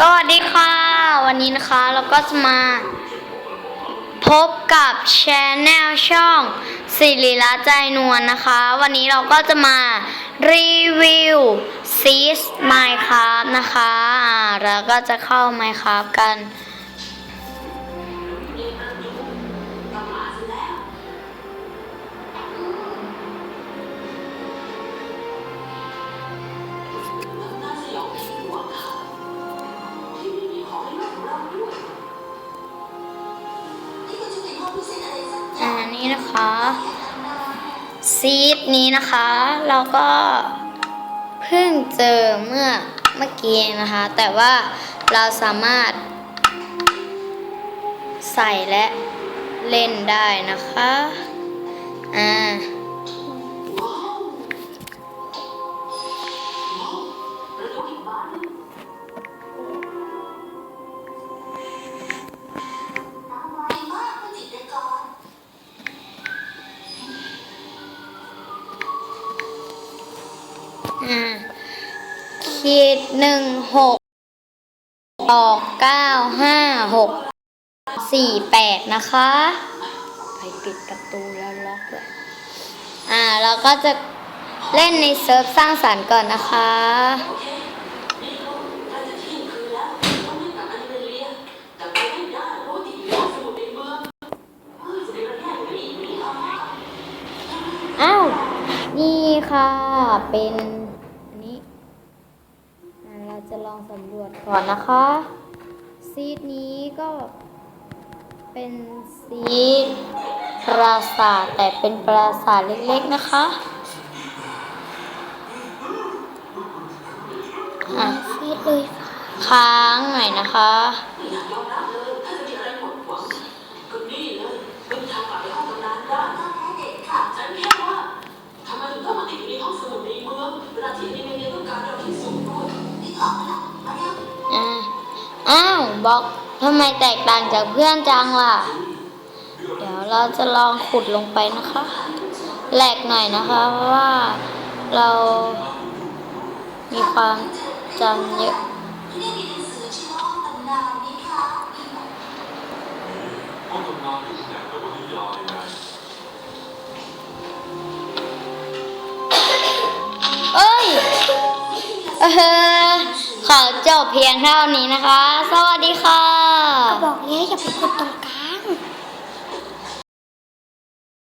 สวัสดีค่ะ วันนี้นะคะเราก็จะมา พบกับชแนลช่องสิริลาใจนวลนะคะ วันนี้เราก็จะมา รีวิวซีสไมค์ครับนะคะอ่าแล้วก็จะเข้าไมค์ครับกัน นะคะซีดนี้นะคะ เราก็เพิ่งเจอเมื่อเมื่อกี้นะคะ แต่ว่าเราสามารถ ใส่และเล่นได้นะคะอ่า อ่าขีดหนึ่งหกออกเก้าห้าหกสี่แปดนะคะ ไปปิดประตูแล้วล็อกเลยอ่าเราก็จะเล่นในเซิร์ฟสร้างสรรค์ก่อนนะคะ อ้าว นี่ค่ะเป็น นนี้อ่าเราจะลองสำรวจก่อนนะคะ ซีดนี้ก็เป็นซีดปราสาทแต่เป็นปราสาทเล็กๆนะคะอะซีดเลยค้างหน่อยนะคะ อ้าวบอกทำไมแตกต่างจากเพื่อนจังล่ะ เดี๋ยวเราจะลองขุดลงไปนะคะแหลกหน่อยนะคะ เพราะว่าเรามีความจำเยอะเอ้ยเออ ขอจบเพียงเท่านี้นะคะ สวัสดีค่ะ ก็บอกแล้วอย่าไปกดตรงกลาง